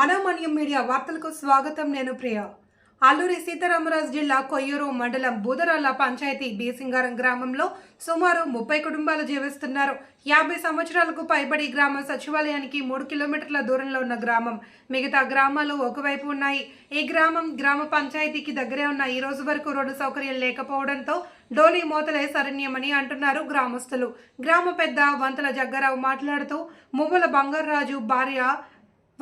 మనోమణ్యం media వార్తలకు స్వాగతం నేను ప్రియ. అల్లూరి సీతారామరాజు జిల్లా కొయ్యూరు మండలం బూదరాల పంచాయతీ బీసింగారం గ్రామంలో సుమారు ముప్పై కుటుంబాలు జీవిస్తున్నారు. యాభై సంవత్సరాలకు పైబడి గ్రామ సచివాలయానికి మూడు కిలోమీటర్ల దూరంలో ఉన్న గ్రామం. మిగతా గ్రామాలు ఒకవైపు ఉన్నాయి. ఈ గ్రామం గ్రామ పంచాయతీకి దగ్గరే ఉన్న ఈ రోజు వరకు రోడ్డు సౌకర్యం లేకపోవడంతో డోలీ మోతలే శరణ్యమని అంటున్నారు గ్రామస్తులు. గ్రామ పెద్ద వంతల జగ్గారావు మాట్లాడుతూ మువ్వల బంగారాజు భార్య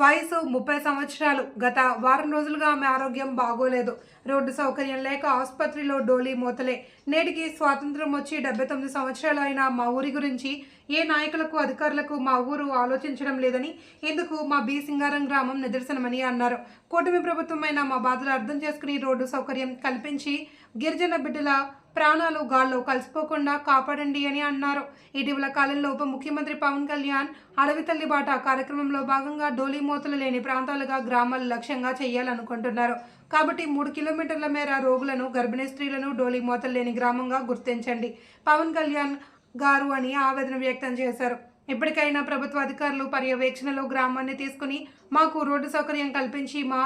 వయసు ముప్పై సంవత్సరాలు. గత వారం రోజులుగా ఆమె ఆరోగ్యం బాగోలేదు. రోడ్డు సౌకర్యం లేక ఆసుపత్రిలో డోలీ మూతలే. నేటికి స్వాతంత్రం వచ్చి డెబ్బై తొమ్మిది సంవత్సరాలు అయిన మా ఊరి గురించి ఏ నాయకులకు అధికారులకు మా ఊరు ఆలోచించడం లేదని ఇందుకు మా బి. సింగారం గ్రామం నిదర్శనమని అన్నారు. కూటమి ప్రభుత్వమైన మా బాధలు అర్థం చేసుకుని రోడ్డు సౌకర్యం కల్పించి గిరిజన బిడ్డల ప్రాణాలు గాల్లో కలిసిపోకుండా కాపాడండి అని అన్నారు. ఇటీవల కాలంలో ఉప ముఖ్యమంత్రి పవన్ కళ్యాణ్ అడవి తల్లి బాట కార్యక్రమంలో భాగంగా డోలీ మూతలు లేని ప్రాంతాలుగా గ్రామాలు లక్ష్యంగా చేయాలనుకుంటున్నారు. కాబట్టి మూడు కిలోమీటర్ల మేర రోగులను గర్భిణీ స్త్రీలను డోలీ మూతలు లేని గ్రామంగా గుర్తించండి. పవన్ కళ్యాణ్ గారు అని ఆవేదన వ్యక్తం చేశారు. ఇప్పటికైనా ప్రభుత్వ అధికారులు పర్యవేక్షణలో గ్రామాన్ని తీసుకుని మాకు రోడ్డు సౌకర్యం కల్పించి మా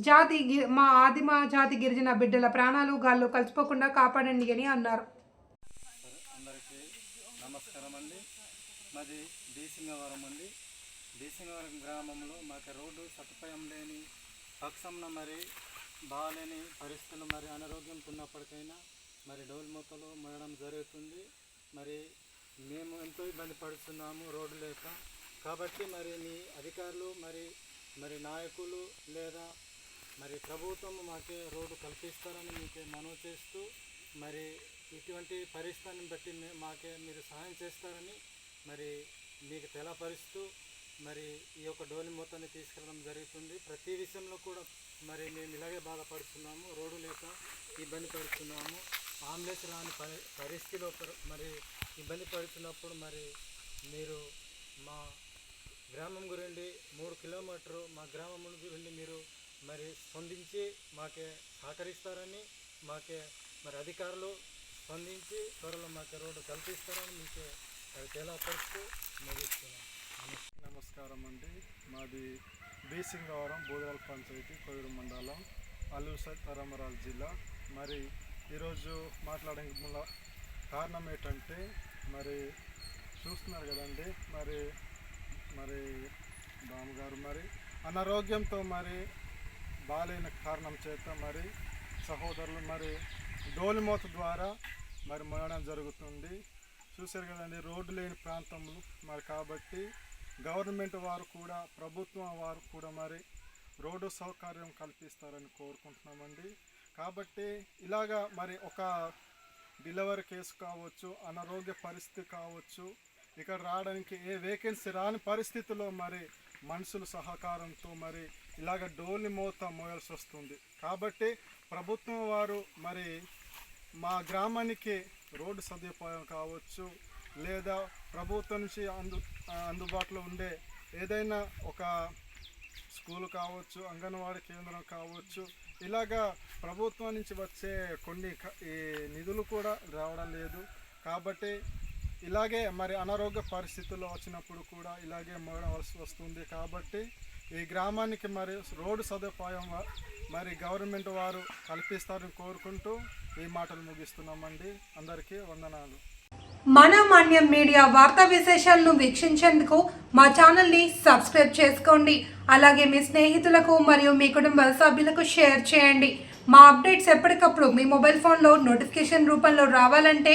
జాతి గి- మా ఆదిమ జాతి గిరిజన బిడ్డల ప్రాణాలు గాల్లో కలిసిపోకుండా కాపాడండి అని అన్నారు. అందరికీ నమస్కారం అండి. మాది బీసింగవరం అండి. డీసింగవరం గ్రామంలో మాకు రోడ్డు సదుపాయం లేని పక్షంన మరి బాగాలేని పరిస్థితులు మరి అనారోగ్యం ఉన్నప్పటికైనా మరి డోల్ మొక్కలు మోయడం జరుగుతుంది. మరి మేము ఎంతో ఇబ్బంది పడుతున్నాము రోడ్డు లేక. కాబట్టి మరి మీ అధికారులు మరి మరి నాయకులు లేదా మరి ప్రభుత్వం మాకే రోడ్డు కల్పిస్తారని మీకు మనవి చేస్తూ మరి ఇటువంటి పరిస్థితిని బట్టి మాకే మీరు సహాయం చేస్తారని మరి మీకు తెలపరుస్తూ మరి ఈ యొక్క డోలి మొత్తాన్ని తీసుకెళ్ళడం జరుగుతుంది. ప్రతి విషయంలో కూడా మరి మేము ఇలాగే బాధపడుతున్నాము రోడ్డు లేక ఇబ్బంది పడుతున్నాము. ఆంబులెన్స్ రాని పరి పరిస్థితిలో మరి ఇబ్బంది పడుతున్నప్పుడు మరి మీరు మా గ్రామం గురించి మూడు కిలోమీటరు మా గ్రామం గురించి మీరు మరి స్పందించి మాకే సహకరిస్తారని మాకే మరి అధికారులు స్పందించి త్వరలో మాకే రోడ్డు కల్పిస్తారని మీకు అది తెలపరుస్తూ ముగిస్తున్నాం. నమస్కారం అండి. మాది బీసింగవరం బోదరాల పంచాయతీ కొయ్యూరు మండలం అల్లూరు సీతారామరాజు జిల్లా. మరి ఈరోజు మాట్లాడడానికి మూల కారణం ఏంటంటే మరి చూస్తున్నారు కదండి మరి మరి బామ్మగారు మరి అనారోగ్యంతో మరి బాగాలేని కారణం చేత మరి సహోదరులు మరి డోలిమోత ద్వారా మరి మరణం జరుగుతుంది. చూశారు కదండి రోడ్డు లేని ప్రాంతంలో మరి కాబట్టి గవర్నమెంట్ వారు కూడా ప్రభుత్వం వారు కూడా మరి రోడ్డు సౌకర్యం కల్పిస్తారని కోరుకుంటున్నామండి. కాబట్టి ఇలాగా మరి ఒక డెలివరీ కేసు కావచ్చు అనారోగ్య పరిస్థితి కావచ్చు ఇక్కడ రావడానికి ఏ వేకెన్సీ రాని పరిస్థితిలో మరి మనుషుల సహకారంతో మరి ఇలాగ డోలి మోత మోయాల్సి వస్తుంది. కాబట్టి ప్రభుత్వం వారు మరి మా గ్రామానికి రోడ్డు సదుపాయం కావచ్చు లేదా ప్రభుత్వం నుంచి అందు అందుబాటులో ఉండే ఏదైనా ఒక స్కూల్ కావచ్చు అంగన్వాడీ కేంద్రం కావచ్చు ఇలాగా ప్రభుత్వం నుంచి వచ్చే కొన్ని ఈ నిధులు కూడా రావడం లేదు. కాబట్టి ఇలాగే మరి అనారోగ్య పరిస్థితుల్లో వచ్చినప్పుడు కూడా ఇలాగే మోడవలసి వస్తుంది కాబట్టి ఈ గ్రామానికి మరి రోడ్డు సదుపాయం మరి గవర్నమెంట్ వారు కల్పిస్తారని కోరుకుంటూ ఈ మాటలు ముగిస్తున్నామండి. అందరికీ వందనాలు. మన మాన్యం మీడియా వార్తా విశేషాలను వీక్షించేందుకు మా ఛానల్ని సబ్స్క్రైబ్ చేసుకోండి. అలాగే మీ స్నేహితులకు మరియు మీ కుటుంబ సభ్యులకు షేర్ చేయండి. మా అప్డేట్స్ ఎప్పటికప్పుడు మీ మొబైల్ ఫోన్లో నోటిఫికేషన్ రూపంలో రావాలంటే